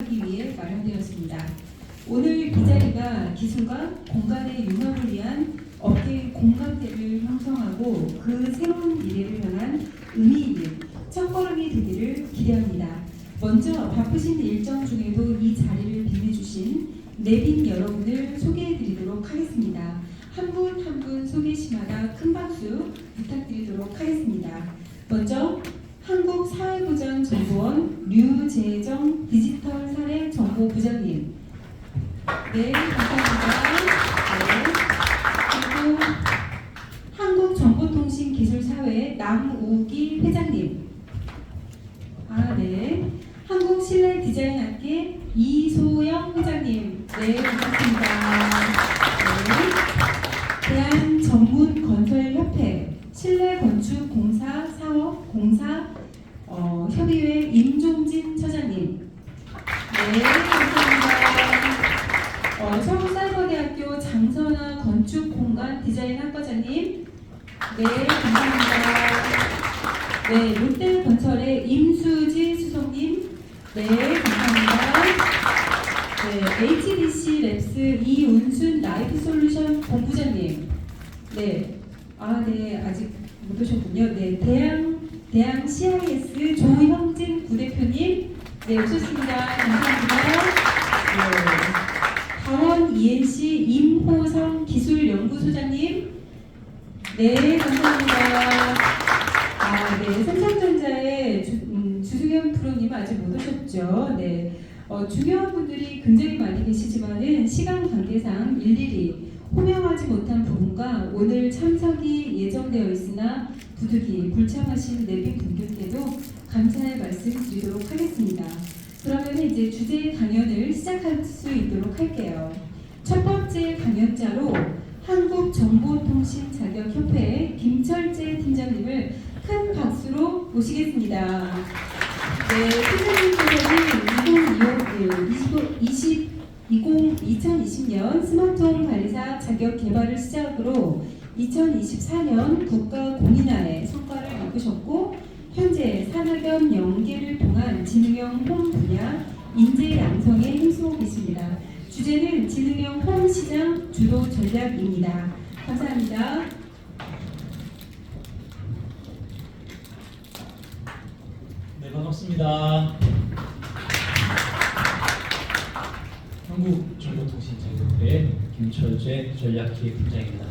하기 위해 마련되었습니다. 오늘 이 자리가 기술과 공간의 융합을 위한 업계의 공감대를 형성하고 그 새로운 미래를 향한 의미 있는 첫걸음이 되기를 기대합니다. 먼저 바쁘신 일정 중에도 이 자리를 빛내주신 내빈 여러분을 소개해드리도록 하겠습니다. 한 분 한 분 소개 시마다 큰 박수 부탁드리도록 하겠습니다. 먼저 한국사회보장정보원 류재정 디지털 사례 정보 부장님. 네, 감사합니다. 네. 그리고 한국정보통신기술사회 남우기 회장님. 아, 네. 한국실내 디자인학계 이소영 회장님. 네, 반갑습니다. 네, 롯데건설의 임수지 수석님. 네, 감사합니다. 네, HDC 랩스 이운순 라이프 솔루션 본부장님. 네, 아, 네, 아직 못 오셨군요. 네, 대양 대양 CIS 조형진 부대표님, 네, 오셨습니다. 감사합니다. 네, 강원 ENC 임호성 기술연구소장님, 네, 어, 중요한 분들이 굉장히 많이 계시지만은 시간 관계상 일일이 호명하지 못한 부분과 오늘 참석이 예정되어 있으나 부득이 불참하신 내빈 분들께도 감사의 말씀 드리도록 하겠습니다. 그러면 이제 주제 강연을 시작할 수 있도록 할게요. 첫 번째 강연자로 한국정보통신자격협회 김철재 팀장님을 큰 박수로 모시겠습니다. 네, 팀장님께서는 2020, 2020년 스마트홈 관리사 자격 개발을 시작으로 2024년 국가 공인화에 성과를 이루셨고 현재 산학연 연계를 통한 지능형 홈 분야 인재 양성에 힘쓰고 계십니다. 주제는 지능형 홈 시장 주도 전략입니다. 감사합니다. 네, 반갑습니다. 한국 정보통신자격회 김철재 전략기획팀장입니다.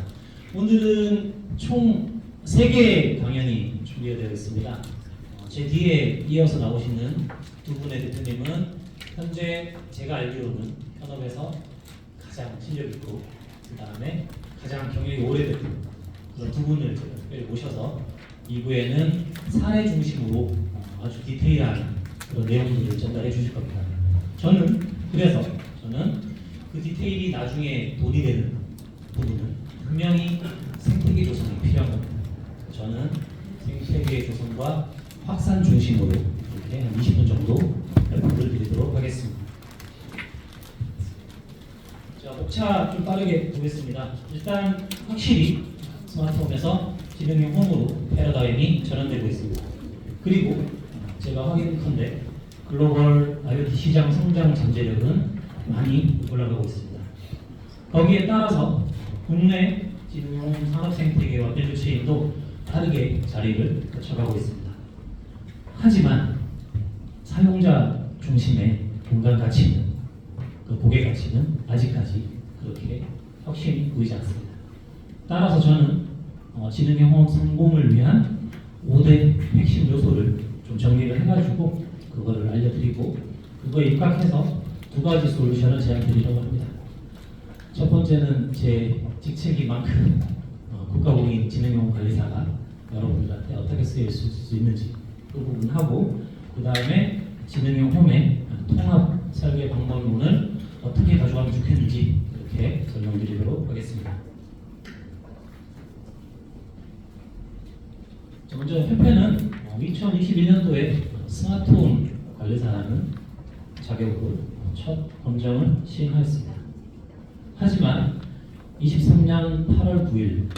오늘은 총 3개의 강연이 준비되어 있습니다. 어, 제 뒤에 이어서 나오시는 두 분의 대표님은 현재 제가 알기로는 현업에서 가장 실력 있고 그 다음에 가장 경력이 오래된 그런 두 분을 제가 특별히 모셔서 2부에는 사례 중심으로 어, 아주 디테일한 그런 내용들을 전달해 주실 겁니다. 저는 그래서 저는 그 디테일이 나중에 돈이 되는 부분은 분명히 생태계 조성이 필요한 겁니다. 저는 생태계 조성과 확산 중심으로 이렇게 한 20분 정도 발표를 드리도록 하겠습니다. 자, 목차 좀 빠르게 보겠습니다. 일단 확실히 스마트홈에서 지능형 홈으로 패러다임이 전환되고 있습니다. 그리고 제가 확인컨대 글로벌 IoT 시장 성장 잠재력은 많이 올라가고 있습니다. 거기에 따라서 국내 지능형 산업 생태계와 밸류 체인도 다르게 자리를 거쳐가고 있습니다. 하지만 사용자 중심의 공간 가치는 그 고객 가치는 아직까지 그렇게 확실히 보이지 않습니다. 따라서 저는 어, 지능형 홈 성공을 위한 5대 핵심 요소를 좀 정리를 해가지고 그거를 알려드리고 그거에 입각해서 두 가지 솔루션을 제안드리려고 합니다. 첫 번째는 제 직책인 만큼 어, 국가공인 지능형 관리사가 여러분들한테 어떻게 쓰일 수 있는지 그 부분 하고 그 다음에 지능형 홈의 통합 설계 방법론을 어떻게 가져가면 좋겠는지 이렇게 설명드리도록 하겠습니다. 자, 먼저 협회는 2021년도에 스마트홈 관리사라는 자격으로 첫 검정을 시행하였습니다. 하지만 23년 8월 9일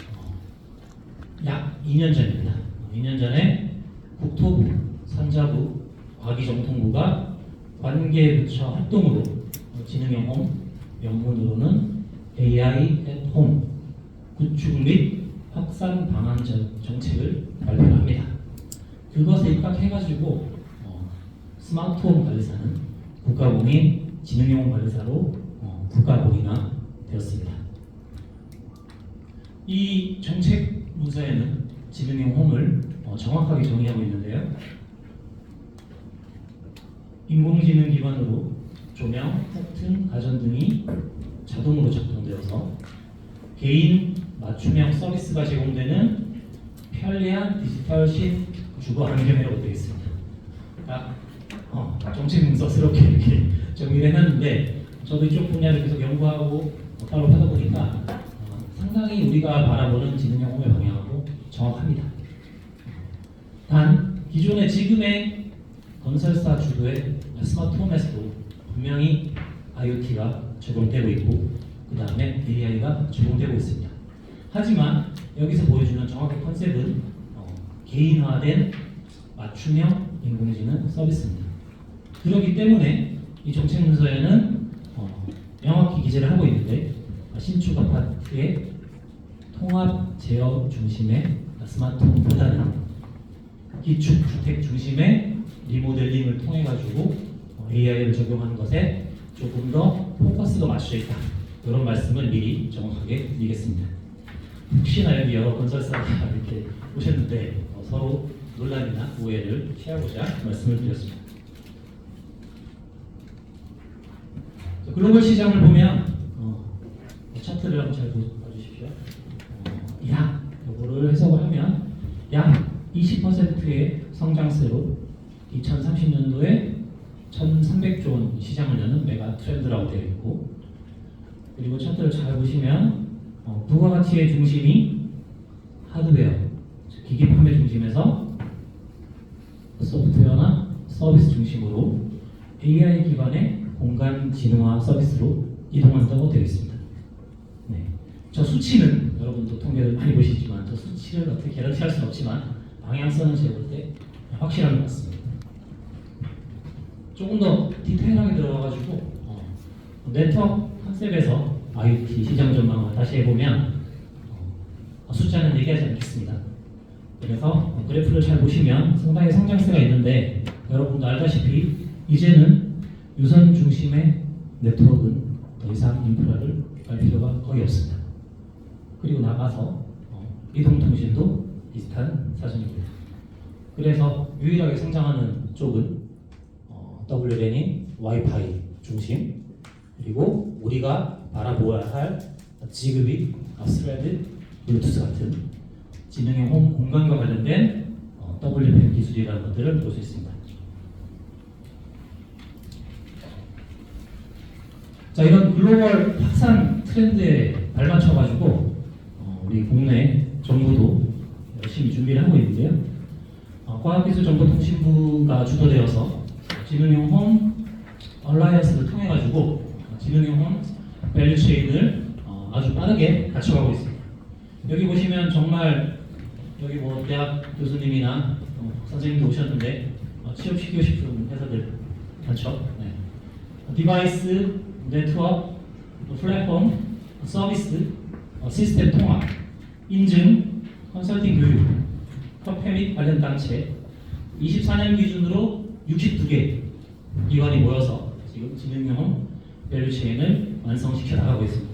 약 2년 전입니다. 2년 전에 국토부, 산자부, 과기정통부가 관계부처 활동으로 어, 지능형 홈, 영문으로는 AI Home 구축 및 확산 방안 정- 정책을 발표를 합니다. 그것에 입각해가지고 어, 스마트홈 관리사는 국가공인 지능형 관리사로 어, 국가공인화 되었습니다. 이 정책 문서에는 지능형 홈을 어, 정확하게 정의하고 있는데요. 인공지능 기반으로 조명, 커튼, 가전 등이 자동으로 작동되어서 개인 맞춤형 서비스가 제공되는 편리한 디지털 신 주거 환경이라고 되어 있습니다. 딱 어, 정책 문서스럽게 이렇게 정리를 해놨는데 저도 이쪽 분야를 계속 연구하고 따로 하다 보니까 어, 상당히 우리가 바라보는 지능형 홈의 방향하고 정확합니다. 단 기존의 지금의 건설사 주도의 스마트홈에서도 분명히 IoT가 적용되고 있고 그 다음에 AI가 적용되고 있습니다. 하지만 여기서 보여주는 정확한 컨셉은 어, 개인화된 맞춤형 인공지능 서비스입니다. 그렇기 때문에 이 정책 문서에는 어, 명확히 기재를 하고 있는데 신축 아파트의 통합 제어 중심의 스마트홈보다는 기축 주택 드림의 리모델링을 통해 가지고 AI를 적용하는 것에 조금 더 포커스가 맞춰져 있다. 이런 말씀을 미리 정확하게 드리겠습니다. 혹시나 여기 여러 건설사가 이렇게 오셨는데 어, 서로 논란이나 오해를 피하고자 말씀을 드렸습니다. 자, 글로벌 시장을 보면 어, 차트를 한번 잘 보- 봐주십시오. 어, 약 요거를 해석을 하면 약 20%의 성장세로 2030년도에 1,300조 원 시장을 여는 메가 트렌드라고 되어 있고 그리고 차트를 잘 보시면 어, 부가가치의 중심이 하드웨어, 즉 기기 판매 중심에서 소프트웨어나 서비스 중심으로 AI 기반의 공간 진흥화 서비스로 이동한다고 되어 있습니다. 네. 저 수치는 여러분도 통계를 많이 보시지만 저 수치를 어떻게 개런티할 수는 없지만 방향성은 제가 볼때 확실한 것 같습니다. 조금 더 디테일하게 들어가가지고 어, 네트워크 컨셉에서 IoT 시장 전망을 다시 해보면 어, 숫자는 얘기하지 않겠습니다. 그래서 어, 그래프를 잘 보시면 상당히 성장세가 있는데 여러분도 알다시피 이제는 유선 중심의 네트워크는 더 이상 인프라를 갈 필요가 거의 없습니다. 그리고 나가서 어, 이동통신도 비슷한 사정입니다. 그래서 유일하게 성장하는 쪽은 어, WLAN인 와이파이 중심 그리고 우리가 바라보아야 할 지그비, 스레드, 블루투스 같은 지능형 홈 공간과 관련된 어, WPM 기술이라는 것들을 볼 수 있습니다. 자 이런 글로벌 확산 트렌드에 발맞춰 가지고 어, 우리 국내 정부도 열심히 준비를 하고 있는데요. 어, 과학기술정보통신부가 주도되어서 지능형 홈 얼라이언스를 통해 가지고 지능형 홈 밸류체인을 어, 아주 빠르게 갖춰가고 있습니다. 여기 보시면 정말 여기 뭐 대학 교수님이나 어, 선생님도 오셨는데 어, 취업시키고 싶은 회사들 많죠. 네. 디바이스, 네트워크, 또 플랫폼, 서비스, 어, 시스템 통합, 인증, 컨설팅 교육, 협회 및 관련 단체 24년 기준으로 62개 기관이 모여서 지금 지능형 밸류체인을 완성시켜 나가고 있습니다.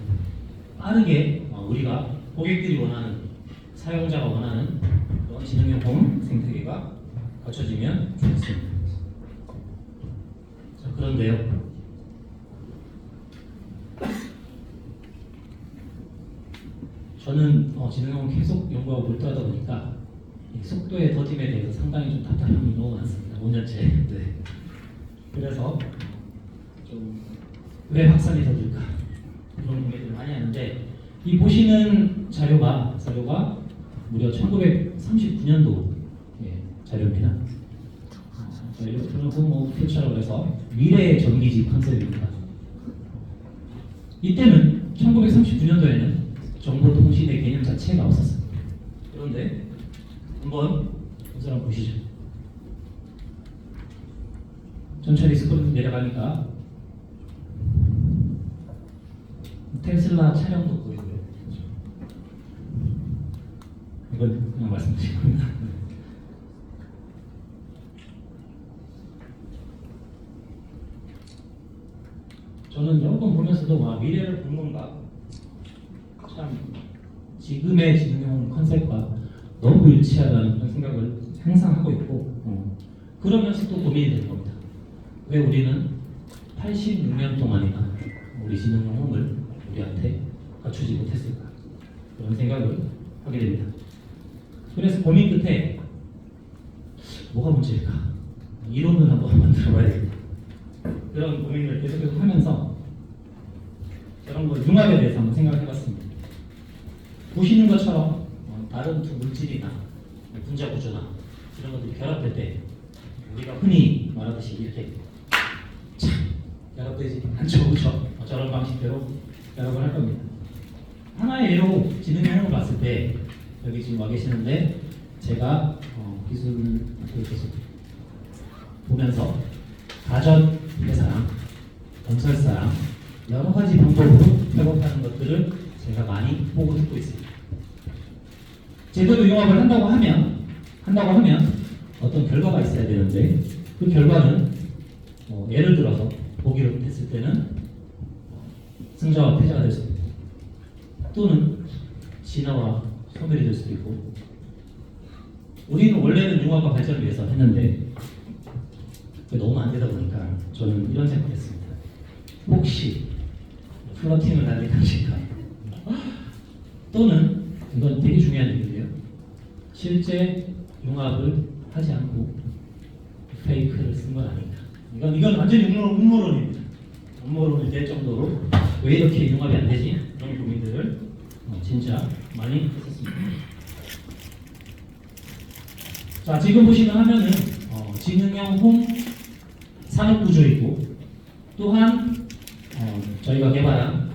빠르게 어, 우리가 고객들이 원하는 사용자가 원하는 그런 지능형 홈 생태계가 갖춰지면 좋겠습니다. 자, 그런데요. 저는 어, 지능형 계속 연구하고 몰두하다 보니까 이 속도의 더딤에 대해서 상당히 좀 답답함이 너무 많습니다. 5년째. 네. 그래서 좀 왜 확산이 더딜까 그런 고민들을 많이 하는데 이 보시는 자료가 자료가 무려 1939년도 예, 자료입니다. 일렉트로닉 홈 퓨처라고 해서 미래의 전기지 컨셉입니다. 이때는 1939년도에는 정보통신의 개념 자체가 없었습니다. 그런데 한번 이 사람 보시죠. 자, 천천히 스크롤 내려가니까 테슬라 차량도 보이고요. 이건 그냥 겁니다. 저는 번 보면서도 와 미래를 본 건가 참 지금의 지능형 컨셉과 너무 일치하다는 그런 생각을 항상 하고 있고 어, 그러면서 또 고민이 되는 겁니다. 왜 우리는 86년 동안이나 우리 지능형을 우리한테 갖추지 못했을까 그런 생각을 하게 됩니다. 그래서 고민 끝에 뭐가 문제일까 이론을 한번 만들어봐야 되겠다. 그런 고민을 계속해서 하면서 저런 거 융합에 대해서 한번 생각해봤습니다. 보시는 것처럼 어, 다른 두 물질이나 분자 구조나 이런 것들이 결합될 때 우리가 흔히 말하듯이 이렇게 참 결합되지 않죠, 그렇죠? 어, 저런 방식대로 결합을 할 겁니다. 하나의 예로 지능형을 봤을 때 여기 지금 와 계시는데 제가 어, 기술을 계속 보면서 가전 회사랑 건설사랑 여러 가지 방법으로 협업하는 것들을 제가 많이 보고 듣고 있습니다. 제대로 융합을 한다고 하면 한다고 하면 어떤 결과가 있어야 되는데 그 결과는 어, 예를 들어서 보기로 했을 때는 어, 승자와 패자가 될 수도 있고 또는 진화와 소멸이 될 수도 있고 우리는 원래는 융합과 발전을 위해서 했는데 너무 안 되다 보니까 저는 이런 생각을 했습니다. 혹시 플러팅을 날릴 것인가? 또는 이건 되게 중요한 얘기인데요. 실제 융합을 하지 않고 페이크를 쓴 건 아닌가? 이건 이건 완전히 음모론, 음모론입니다. 음모론이 될 정도로 왜 이렇게 융합이 안 되지? 그런 고민들을 어, 진짜 많이 했었습니다. 자 지금 보시는 화면은 어, 지능형 홈 산업 구조이고 또한 어, 저희가 개발한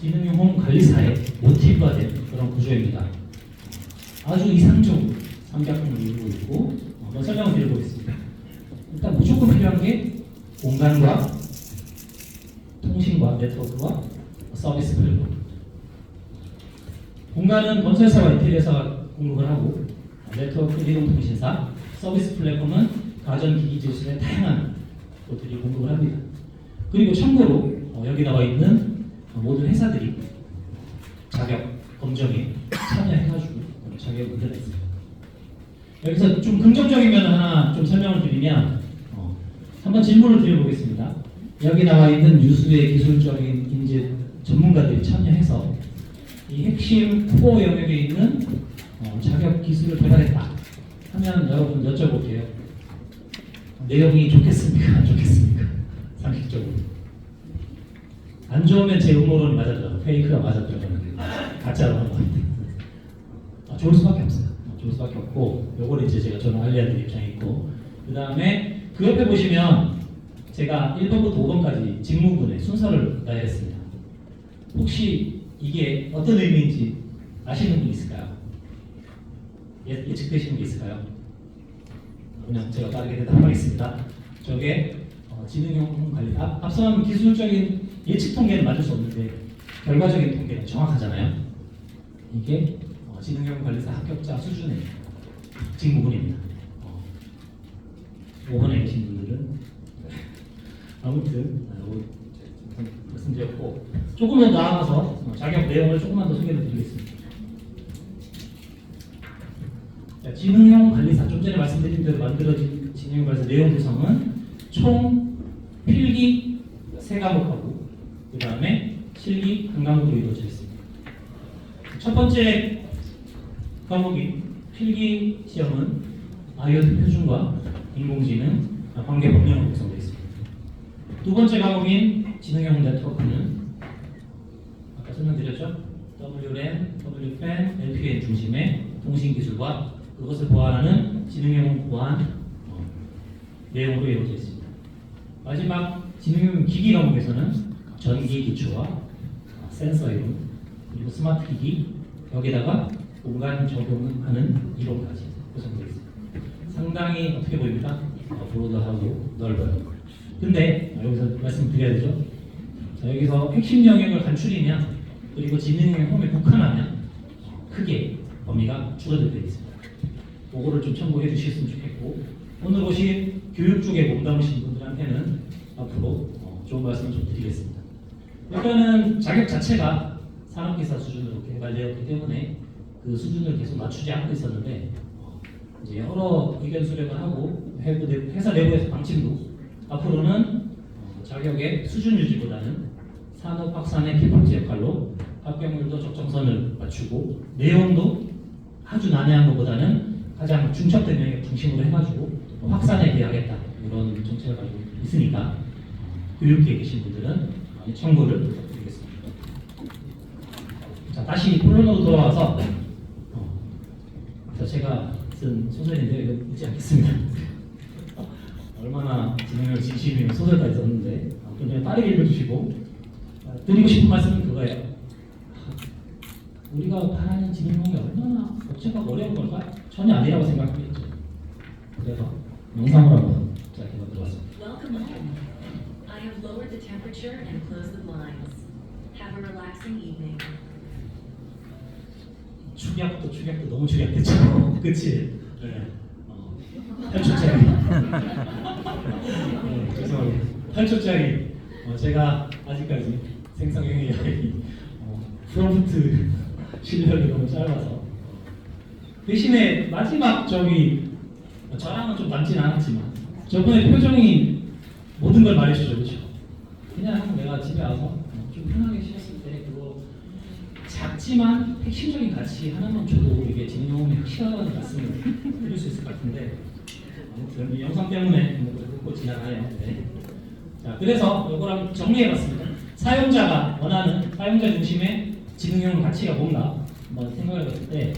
지능형 홈 관리사의 모티브화된 그런 구조입니다. 아주 이상적으로 삼각형을 이루고 있고 한번 설명을 드려보겠습니다. 일단 무조건 필요한 게 공간과 통신과 네트워크와 서비스 플랫폼. 공간은 건설사와 인테리어사가 공급을 하고 네트워크 이동통신사, 서비스 플랫폼은 가전기기 제수의 다양한 것들이 공급을 합니다. 그리고 참고로 어, 여기 나와 있는 모든 회사들이 자격 검정에 참여해가지고 자격을 문제냈습니다. 여기서 좀 긍정적인 면을 하나 좀 설명을 드리면 어, 한번 질문을 드려보겠습니다. 여기 나와 있는 유수의 기술적인 인재 전문가들이 참여해서 이 핵심 코어 영역에 있는 어, 자격 기술을 개발했다 하면 여러분 여쭤볼게요. 내용이 좋겠습니까? 안 좋겠습니까? 상식적으로. 안 좋으면 제 음모론이 맞아 들어. 페이크가 맞아 들어가는 가짜로 하는 겁니다. 아, 좋을 수밖에 없어요. 어, 좋을 수밖에 없고, 요걸 이제 제가 저는 알려드릴 입장이 있고, 그 다음에 그 옆에 보시면 제가 1번부터 5번까지 직무군의 순서를 나열했습니다. 혹시 이게 어떤 의미인지 아시는 분 있을까요? 예, 예측되시는 게 있을까요? 그냥 제가 빠르게 대답하겠습니다. 저게 어, 지능형 관리 앞, 앞선 기술적인 예측 통계는 맞을 수 없는데 결과적인 통계는 정확하잖아요. 이게 어, 지능형 관리사 합격자 수준의 직무군입니다. 어, 5번에 계신 분들은 아무튼 어, 말씀드렸고 조금 더 나아가서 어, 자격 내용을 조금만 더 소개를 드리겠습니다. 자, 지능형 관리사 좀 전에 말씀드린 대로 만들어진 지능형 관리사 내용 구성은 총 필기 세 과목하고 그 다음에 실기 한 과목으로 이루어져 있습니다. 첫 번째 과목인 필기 시험은 아이오티 표준과 인공지능 관계 법령으로 구성되어 있습니다. 두 번째 과목인 지능형 네트워크는 아까 설명드렸죠? WLAN, WFAN, LPN 중심의 통신 기술과 그것을 보완하는 지능형 보안 어, 내용으로 이루어져 있습니다. 마지막 지능형 기기 과목에서는 전기 기초와 어, 센서 이론 그리고 스마트 기기 여기다가 공간 적용하는 이론까지 구성되어 있습니다. 상당히 어떻게 보입니까? 어, 브로드하고 넓어요. 근데 여기서 말씀드려야 되죠. 자, 여기서 핵심 영역을 간추리면 그리고 지능의 홈에 국한하면 크게 범위가 줄어들 때 있습니다. 그거를 좀 참고해 주셨으면 좋겠고 오늘 오신 교육 쪽에 몸담으신 분들한테는 앞으로 어, 좋은 말씀 좀 드리겠습니다. 일단은 자격 자체가 산업기사 수준으로 개발되었기 때문에 그 수준을 계속 맞추지 않고 있었는데 어, 이제 여러 의견 수렴을 하고 회사 내부에서 방침도 앞으로는 어, 자격의 수준 유지보다는 산업 확산의 기폭제 역할로 합격률도 적정선을 맞추고 내용도 아주 난해한 것보다는 가장 중첩된 영역 중심으로 해가지고 확산에 기하겠다 이런 정책을 가지고 있으니까 교육계에 계신 분들은 많이 참고를 부탁드리겠습니다. 자 다시 본론으로 돌아와서 제가 쓴 소설인데 이거 읽지 않겠습니다. 얼마나 진행을 진심이면 소설까지 썼는데 아무튼 그냥 빠르게 읽어주시고 아, 드리고 싶은 말씀은 그거예요. 우리가 바라는 진행형이 얼마나 복잡하고 어려운 걸까? 전혀 아니라고 생각하겠죠. 그래서 영상으로 한번 자, 이거 들어왔습니다. Welcome home. I have lowered the temperature and closed the blinds. Have a relaxing evening. 축약도 축약도 너무 축약했죠. 그치? 네. 어, 8초짜리. 네, 죄송합니다. 8초짜리. 어, 제가 아직까지 생성형의 이야기 어, 프롬프트 실력이 너무 짧아서 대신에 마지막 저기 어, 저랑은 좀 남진 않았지만 저번에 표정이 모든 걸 말해주죠, 그렇죠? 그냥 내가 집에 와서 어, 좀 편하게 작지만 핵심적인 가치 하나만 줘도 이게 진영이 확실하다는 말씀을 드릴 수 있을 것 같은데 아무튼 이 영상 때문에 뭐 듣고 지나가요. 네. 자, 그래서 한번 정리해봤습니다. 사용자가 원하는 사용자 중심의 지능형 가치가 뭔가 한번 생각해봤을 때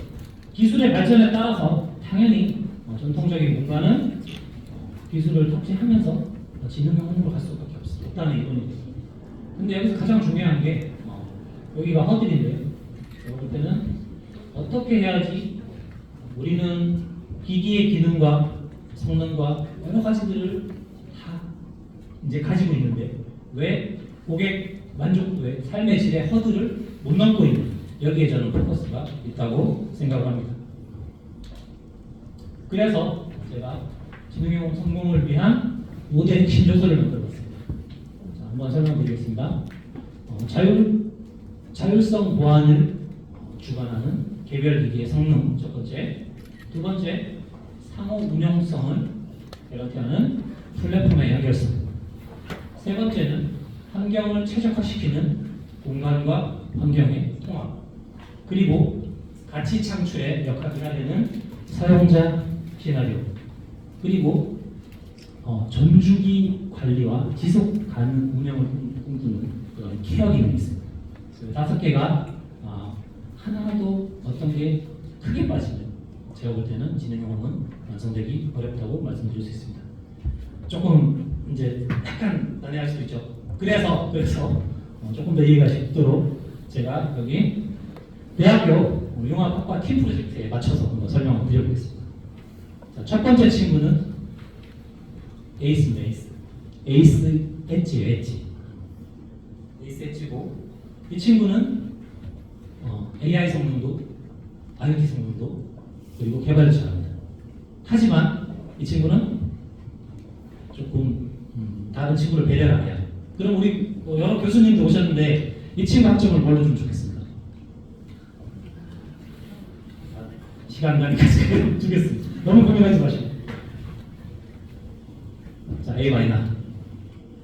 기술의 발전에 따라서 당연히 어, 전통적인 공간은 어, 기술을 탑재하면서 어, 지능형 홍보로 갈 수밖에 없- 없다는 이론이거든요. 근데 여기서 가장 중요한 게 어, 여기가 허들인데요. 제가 볼 때는 어떻게 해야지 우리는 기기의 기능과 성능과 여러 가지들을 다 이제 가지고 있는데 왜 고객 만족도의 삶의 질의 허들을 못 넘고 있는 여기에 저는 포커스가 있다고 생각을 합니다. 그래서 제가 지능형 성공을 위한 5대 핵심 요소를 만들어봤습니다. 자, 한번 설명드리겠습니다. 어, 자율 자율성 보안을 어, 주관하는 개별 기기의 성능 첫 번째, 두 번째 상호 운영성을 개런티하는 플랫폼의 연결성, 세 번째는 환경을 최적화시키는 공간과 환경의 통합, 그리고 가치 창출의 역할을 되는 사용자 시나리오, 그리고 어, 전주기 관리와 지속 가능 운영을 꿈꾸는 그런 케어 기능이 있습니다. 그 다섯 개가 아, 하나라도 어떤 게 크게 빠지면 제가 볼 때는 진행형은 완성되기 어렵다고 말씀드릴 수 있습니다. 조금 이제 약간 난해할 수도 있죠. 그래서 그래서 어, 조금 더 이해가 쉽도록 제가 여기 대학교 융합학과 팀 프로젝트에 맞춰서 한번 설명을 드려보겠습니다. 자, 첫 번째 친구는 에이스입니다. 에이스. 에이스 엣지예요. 엣지. 에이스 엣지고 이 친구는 어, AI 성능도 IoT 성능도 그리고 개발을 잘합니다. 하지만 이 친구는 조금 음, 다른 친구를 배려를 해요. 그럼 우리 뭐 여러 교수님도 오셨는데 이 친구 학점을 뭘로 주면 좋겠습니다. 아, 시간 나니까 제가 주겠습니다. 너무 고민하지 마시고. 자, A 마이너.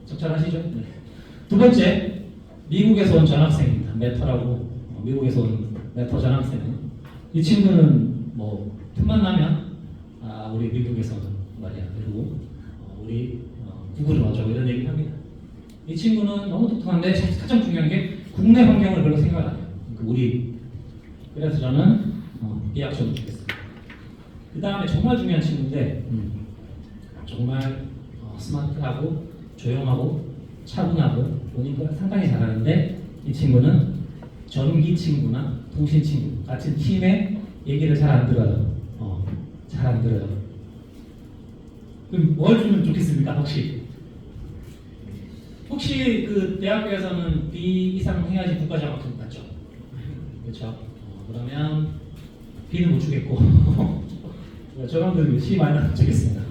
적절하시죠? 네. 두 번째, 미국에서 온 전학생입니다. 메터라고 어, 미국에서 온 메터 전학생은 이 친구는 뭐 틈만 나면 아 우리 미국에서 말이야 그리고 어, 우리 어, 구글을 와줘 이런 얘기를 합니다. 이 친구는 너무 독특한데 가장 중요한 게 국내 환경을 별로 생각 안 해요. 그 우리 그래서 저는 어, 이 학점을 주겠습니다. 그 다음에 정말 중요한 친구인데 음, 정말 어, 스마트하고 조용하고 차분하고 본인도 상당히 잘하는데 이 친구는 전기 친구나 통신 친구 같은 팀의 얘기를 잘 안 들어요. 어, 잘 안 들어요. 그럼 뭘 주면 좋겠습니까? 혹시 혹시 그 대학교에서는 B 이상 해야지 국가 자격증 맞죠? 그렇죠. 어, 그러면 B는 못 주겠고 저랑들 C 마이너 주겠습니다.